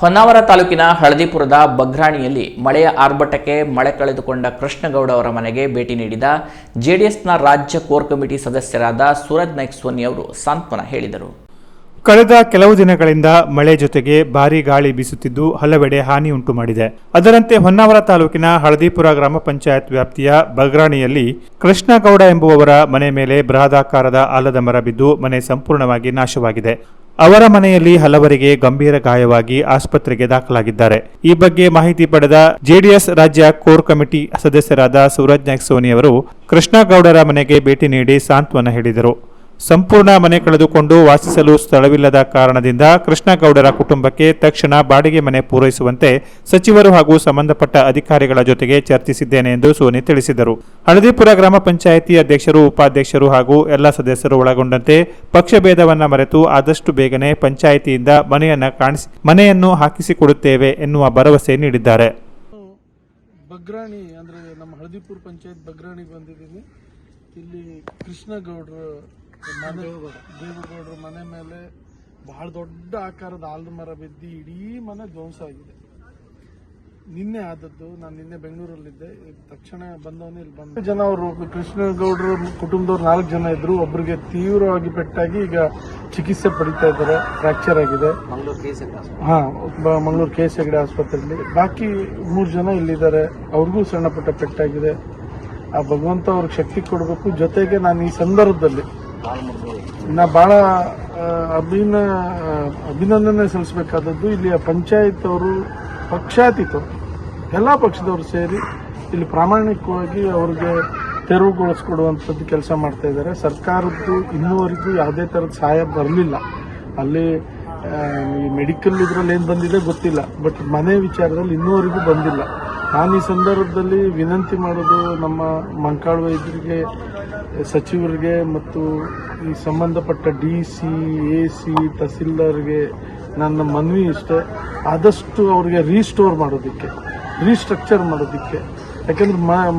ಹೊನ್ನಾವರ ತಾಲೂಕಿನ ಹಳದಿಪುರದ ಬಗ್ರಾಣಿಯಲ್ಲಿ ಮಳೆಯ ಆರ್ಭಟಕ್ಕೆ ಮಳೆ ಕಳೆದುಕೊಂಡ ಕೃಷ್ಣಗೌಡ ಅವರ ಮನೆಗೆ ಭೇಟಿ ನೀಡಿದ ಜೆಡಿಎಸ್ನ ರಾಜ್ಯ ಕೋರ್ ಕಮಿಟಿ ಸದಸ್ಯರಾದ ಸೂರಜ್ ನಾಯ್ಕ್ ಸೋನಿ ಅವರು ಸಾಂತ್ವನ ಹೇಳಿದರು. ಕಳೆದ ಕೆಲವು ದಿನಗಳಿಂದ ಮಳೆ ಜೊತೆಗೆ ಭಾರೀ ಗಾಳಿ ಬೀಸುತ್ತಿದ್ದು ಹಲವೆಡೆ ಹಾನಿ ಉಂಟು ಮಾಡಿದೆ. ಅದರಂತೆ ಹೊನ್ನಾವರ ತಾಲೂಕಿನ ಹಳದಿಪುರ ಗ್ರಾಮ ಪಂಚಾಯತ್ ವ್ಯಾಪ್ತಿಯ ಬಗ್ರಾಣಿಯಲ್ಲಿ ಕೃಷ್ಣಗೌಡ ಎಂಬುವವರ ಮನೆ ಮೇಲೆ ಬೃಹದಾಕಾರದ ಆಲದ ಮರ ಬಿದ್ದು ಮನೆ ಸಂಪೂರ್ಣವಾಗಿ ನಾಶವಾಗಿದೆ. ಅವರ ಮನೆಯಲ್ಲಿ ಹಲವರಿಗೆ ಗಂಭೀರ ಗಾಯವಾಗಿ ಆಸ್ಪತ್ರೆಗೆ ದಾಖಲಾಗಿದ್ದಾರೆ. ಈ ಬಗ್ಗೆ ಮಾಹಿತಿ ಪಡೆದ ಜೆಡಿಎಸ್ ರಾಜ್ಯ ಕೋರ್ ಕಮಿಟಿ ಸದಸ್ಯರಾದ ಸೂರಜ್ ನಾಯ್ಕ್ ಸೋನಿ ಅವರು ಕೃಷ್ಣಗೌಡರ ಮನೆಗೆ ಭೇಟಿ ನೀಡಿ ಸಾಂತ್ವನ ಹೇಳಿದರು. ಸಂಪೂರ್ಣ ಮನೆ ಕಳೆದುಕೊಂಡು ವಾಸಿಸಲು ಸ್ಥಳವಿಲ್ಲದ ಕಾರಣದಿಂದ ಕೃಷ್ಣಗೌಡರ ಕುಟುಂಬಕ್ಕೆ ತಕ್ಷಣ ಬಾಡಿಗೆ ಮನೆ ಪೂರೈಸುವಂತೆ ಸಚಿವರು ಹಾಗೂ ಸಂಬಂಧಪಟ್ಟ ಅಧಿಕಾರಿಗಳ ಜೊತೆಗೆ ಚರ್ಚಿಸಿದ್ದೇನೆ ಎಂದು ಸೋನಿ ತಿಳಿಸಿದರು. ಹಳದಿಪುರ ಗ್ರಾಮ ಪಂಚಾಯಿತಿ ಅಧ್ಯಕ್ಷರು, ಉಪಾಧ್ಯಕ್ಷರು ಹಾಗೂ ಎಲ್ಲ ಸದಸ್ಯರು ಒಳಗೊಂಡಂತೆ ಪಕ್ಷಭೇದವನ್ನ ಮರೆತು ಆದಷ್ಟು ಬೇಗನೆ ಪಂಚಾಯಿತಿಯಿಂದ ಮನೆಯನ್ನ ಕಾಣಿಸಿ, ಮನೆಯನ್ನು ಹಾಕಿಸಿಕೊಡುತ್ತೇವೆ ಎನ್ನುವ ಭರವಸೆ ನೀಡಿದ್ದಾರೆ. ಇಲ್ಲಿ ಕೃಷ್ಣಗೌಡರು ದೇವೇಗೌಡರ ಮನೆ ಮೇಲೆ ಬಹಳ ದೊಡ್ಡ ಆಕಾರದ ಆಲದ ಮರ ಬಿದ್ದು ಇಡೀ ಮನೆ ಧ್ವಂಸ ಆಗಿದೆ. ನಿನ್ನೆ ಆದದ್ದು ನಾನು ನಿನ್ನೆ ಬೆಂಗಳೂರಲ್ಲಿದ್ದೆ. ತಕ್ಷಣ ಬಂದವನು ಇಲ್ಲಿ ಬಂದ ಜನ ಅವರು ಕೃಷ್ಣೇಗೌಡರು ಕುಟುಂಬದವ್ರು ನಾಲ್ಕು ಜನ ಇದ್ರು. ಒಬ್ಬರಿಗೆ ತೀವ್ರವಾಗಿ ಪೆಟ್ಟಾಗಿ ಈಗ ಚಿಕಿತ್ಸೆ ಪಡಿತಾ ಇದ್ದಾರೆ. ಫ್ರಾಕ್ಚರ್ ಆಗಿದೆ. ಹಾ ಮಂಗಳೂರು ಕೆ ಎಸ್ ಹೆಗಡೆ ಆಸ್ಪತ್ರೆಯಲ್ಲಿ. ಬಾಕಿ ಮೂರು ಜನ ಇಲ್ಲಿದ್ದಾರೆ. ಅವ್ರಿಗೂ ಸಣ್ಣ ಪುಟ್ಟ ಪೆಟ್ಟಾಗಿದೆ. ಆ ಭಗವಂತ ಅವ್ರಿಗೆ ಶಕ್ತಿ ಕೊಡಬೇಕು. ಜೊತೆಗೆ ನಾನು ಈ ಸಂದರ್ಭದಲ್ಲಿ ನಾ ಬಹಳ ಅಭಿನ ಅಭಿನಂದನೆ ಸಲ್ಲಿಸಬೇಕಾದದ್ದು ಇಲ್ಲಿಯ ಪಂಚಾಯತ್ ಅವರು ಪಕ್ಷಾತೀತರು, ಎಲ್ಲ ಪಕ್ಷದವರು ಸೇರಿ ಇಲ್ಲಿ ಪ್ರಾಮಾಣಿಕವಾಗಿ ಅವ್ರಿಗೆ ತೆರವುಗೊಳಿಸ್ಕೊಡುವಂಥದ್ದು ಕೆಲಸ ಮಾಡ್ತಾ ಇದ್ದಾರೆ. ಸರ್ಕಾರದ್ದು ಇನ್ನೂವರೆಗೂ ಯಾವುದೇ ಥರದ ಸಹಾಯ ಬರಲಿಲ್ಲ. ಅಲ್ಲಿ ಈ ಮೆಡಿಕಲ್ ಇದರಲ್ಲಿ ಏನು ಬಂದಿದೆ ಗೊತ್ತಿಲ್ಲ. ಬಟ್ ಮನೆ ವಿಚಾರದಲ್ಲಿ ಇನ್ನೂವರೆಗೂ ಬಂದಿಲ್ಲ. ನಾನು ಈ ಸಂದರ್ಭದಲ್ಲಿ ವಿನಂತಿ ಮಾಡೋದು ನಮ್ಮ ಮಂಕಾಳು ವೈದ್ಯರಿಗೆ ಸಚಿವರಿಗೆ ಮತ್ತು ಈ ಸಂಬಂಧಪಟ್ಟ ಡಿ ಸಿ ಎ ಸಿ ತಹಸೀಲ್ದಾರ್ಗೆ ನನ್ನ ಮನವಿ ಇಷ್ಟೇ. ಆದಷ್ಟು ಅವ್ರಿಗೆ ರೀಸ್ಟೋರ್ ಮಾಡೋದಕ್ಕೆ ರೀಸ್ಟ್ರಕ್ಚರ್ ಮಾಡೋದಕ್ಕೆ. ಯಾಕಂದ್ರೆ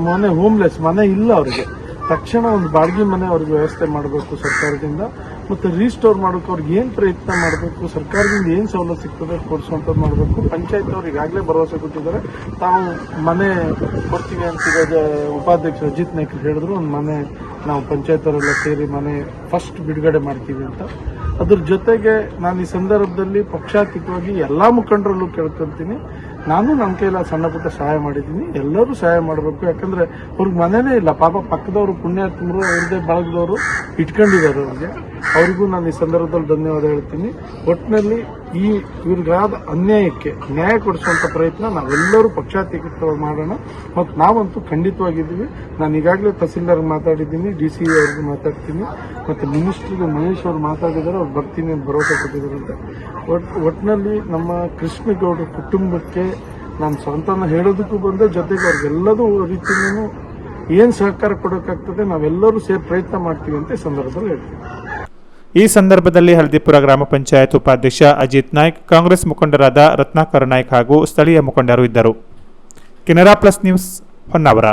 ಮನೆ ಹೋಮ್ಲೆಸ್ ಮನೆ ಇಲ್ಲ ಅವರಿಗೆ. ತಕ್ಷಣ ಒಂದು ಬಾಡಿಗೆ ಮನೆ ಅವ್ರಿಗೆ ವ್ಯವಸ್ಥೆ ಮಾಡಬೇಕು ಸರ್ಕಾರದಿಂದ. ಮತ್ತು ರೀಸ್ಟೋರ್ ಮಾಡೋಕೆ ಅವ್ರಿಗೆ ಏನು ಪ್ರಯತ್ನ ಮಾಡಬೇಕು, ಸರ್ಕಾರದಿಂದ ಏನು ಸವಲತ್ತು ಸಿಗ್ತದೆ ಕೊಡಿಸುವಂಥದ್ದು ಮಾಡಬೇಕು. ಪಂಚಾಯತ್ ಅವ್ರು ಈಗಾಗಲೇ ಭರವಸೆ ಕೊಟ್ಟಿದ್ದಾರೆ. ತಾವು ಮನೆ ಕೊಡ್ತೀವಿ ಅಂತ ಉಪಾಧ್ಯಕ್ಷ ಅಜಿತ್ ನಾಯ್ಕರು ಹೇಳಿದ್ರು. ಒಂದು ಮನೆ ನಾವು ಪಂಚಾಯತ್ ಅವರೆಲ್ಲ ಸೇರಿ ಮನೆ ಫಸ್ಟ್ ಬಿಡುಗಡೆ ಮಾಡ್ತೀವಿ ಅಂತ. ಅದ್ರ ಜೊತೆಗೆ ನಾನು ಈ ಸಂದರ್ಭದಲ್ಲಿ ಪಕ್ಷಾತೀತವಾಗಿ ಎಲ್ಲ ಮುಖಂಡರಲ್ಲೂ ಕೇಳ್ಕೊಂತೀನಿ. ನಾನು ನನ್ನ ಕೈಲ ಸಣ್ಣ ಪುಟ್ಟ ಸಹಾಯ ಮಾಡಿದ್ದೀನಿ. ಎಲ್ಲರೂ ಸಹಾಯ ಮಾಡಬೇಕು. ಯಾಕಂದ್ರೆ ಅವ್ರಿಗೆ ಮನೇನೇ ಇಲ್ಲ. ಪಾಪ ಪಕ್ಕದವರು ಪುಣ್ಯಾತ್ಮರು ಅವ್ರದ್ದೇ ಬಳಗದವರು ಇಟ್ಕೊಂಡಿದ್ದಾರೆ ಅವ್ರಿಗೆ. ಅವ್ರಿಗೂ ನಾನು ಈ ಸಂದರ್ಭದಲ್ಲಿ ಧನ್ಯವಾದ ಹೇಳ್ತೀನಿ. ಒಟ್ಟಿನಲ್ಲಿ ಈ ಇವ್ರಿಗಾದ ಅನ್ಯಾಯಕ್ಕೆ ನ್ಯಾಯ ಕೊಡಿಸುವಂತ ಪ್ರಯತ್ನ ನಾವೆಲ್ಲರೂ ಪಕ್ಷಾತೀತವಾಗಿ ಮಾಡೋಣ. ಮತ್ತು ನಾವಂತೂ ಖಂಡಿತವಾಗಿದ್ದೀವಿ. ನಾನು ಈಗಾಗಲೇ ತಹಸೀಲ್ದಾರ್ ಮಾತಾಡಿದ್ದೀನಿ, ಡಿ ಸಿ ಅವ್ರಿಗೆ ಮಾತಾಡ್ತೀನಿ. ಮತ್ತು ಮಿನಿಸ್ಟ್ರಿಗೆ ಮಹೇಶ್ ಅವರು ಮಾತಾಡಿದ್ದಾರೆ, ಅವ್ರು ಬರ್ತೀನಿ ಅಂತ ಭರವಸೆ ಕೊಟ್ಟಿದ್ದಾರೆ ಒಟ್ಟು ಒಟ್ಟಿನಲ್ಲಿ ನಮ್ಮ ಕೃಷ್ಣಗೌಡ ಕುಟುಂಬಕ್ಕೆ ನಾನು ಸ್ವಂತನ ಹೇಳೋದಕ್ಕೂ ಬಂದೆ, ಜೊತೆಗೆ ಅವ್ರಿಗೆಲ್ಲದೂ ರೀತಿಯೂ ಏನು ಸಹಕಾರ ಕೊಡೋಕ್ಕಾಗ್ತದೆ ನಾವೆಲ್ಲರೂ ಸೇರಿ ಪ್ರಯತ್ನ ಮಾಡ್ತೀವಿ ಅಂತ ಈ ಸಂದರ್ಭದಲ್ಲಿ ಹೇಳ್ತೀವಿ ಈ ಸಂದರ್ಭದಲ್ಲಿ ಹಳದಿಪುರ ಗ್ರಾಮ ಪಂಚಾಯತ್ ಉಪಾಧ್ಯಕ್ಷ ಅಜಿತ್ ನಾಯ್ಕ್, ಕಾಂಗ್ರೆಸ್ ಮುಖಂಡರಾದ ರತ್ನಾಕರ್ ನಾಯ್ಕ್ ಹಾಗೂ ಸ್ಥಳೀಯ ಮುಖಂಡರು ಇದ್ದರು. Canara plus news Honnavar.